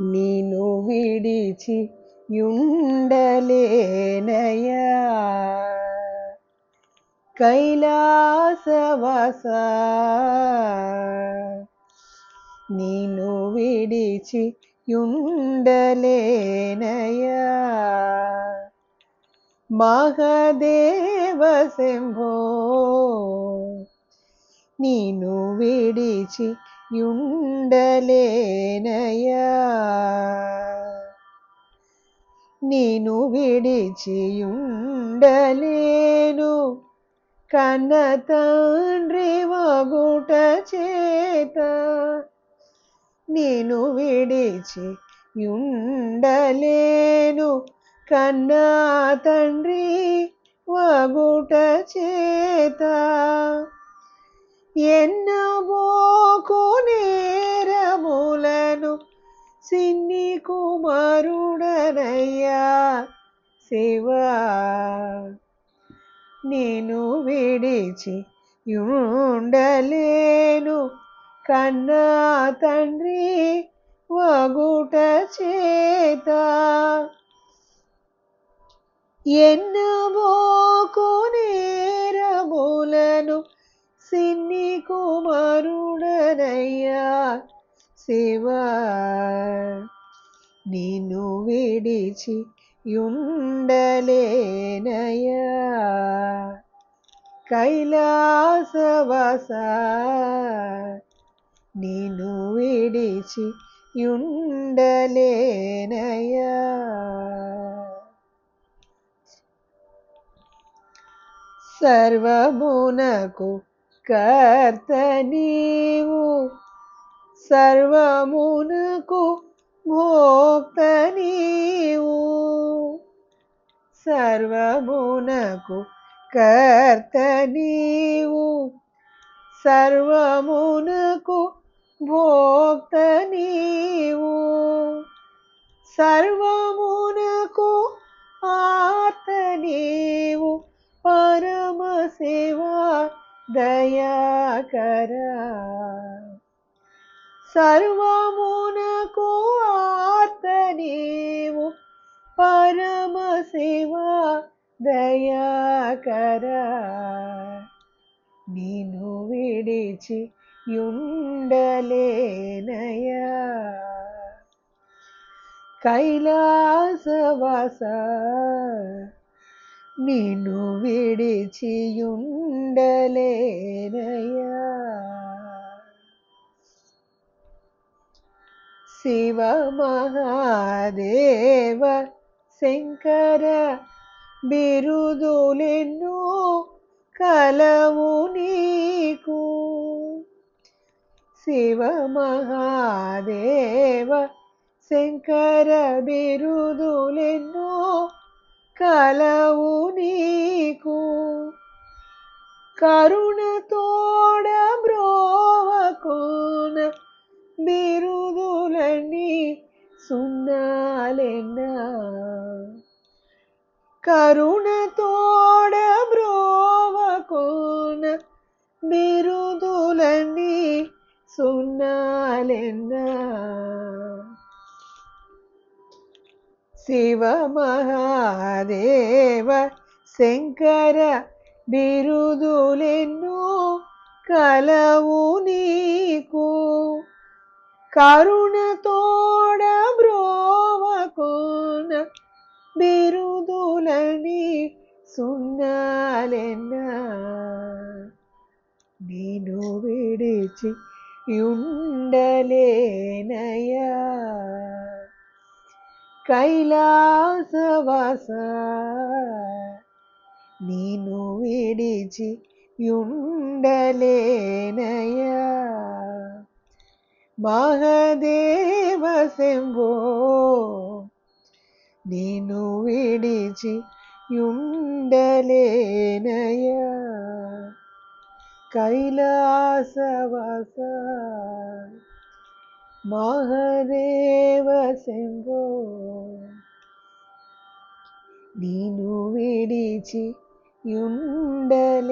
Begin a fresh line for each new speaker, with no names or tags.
నిను విడిచి యుండలేనయా కైలాసవాస నిను విడిచి యుండలేనయా మహదేవ శంభో నీను విడిచి యుండలేనయా నేను విడిచియుండలేను కన్న తండ్రి వాగుట చేత నేను విడిచి యుండలేను. కన్నా తండ్రి వాగుట చేత ఎన్న కుమారుడనయ్యా శివా. నేను విడిచి ఉండలేను కన్నా తండ్రి వగుట చేత. ఎన్నబోకు నేరములను సిన్ని కుమారుడనయ్యా శివా. నిన్ను విడిచి యుండలేనయ్యా కైలాసవాస నిన్ను విడిచి యుండలేనయ్యా సర్వమునకు కర్త నీవు సర్వమునకు భోక్త సర్వమునకు కర్త నీవు సర్వమునకు భోక్త నీవు సర్వమునకు ఆర్త నీవు పరమ సేవా దయాకర సర్వమునకు ఆర్త నీవు పరమ సేవా దయాకర నేను విడిచి యుండలేనయా కైలాసవాస నిన్ను విడిచియుండలేనయా శివ మహాదేవ శంకర బిరుదులెన్నో కలవు నీకు. శివ మహాదేవ శంకర బిరుదులెన్నో కలవు నీకు. కరుణ తోడ బ్రోవకున బిరుదులన్నీ సున్నా కరుణ తోడ బ్రోవకున బిరుదులని సున్నాలెన్నా. శివ మహాదేవ శంకర బిరుదులెన్నో కలవు నీకు. కరుణ తోడ విడిచి ఉండలేనయా కైలాసవాస నేను విడిచి యుండలేనయా మహదేవ శంభో నేను విడిచి యుండలేనయా കൈലാസവാസ മഹദേവ ശംഭോ നീനു വിടിച്ച് യുണ്ടലേനയ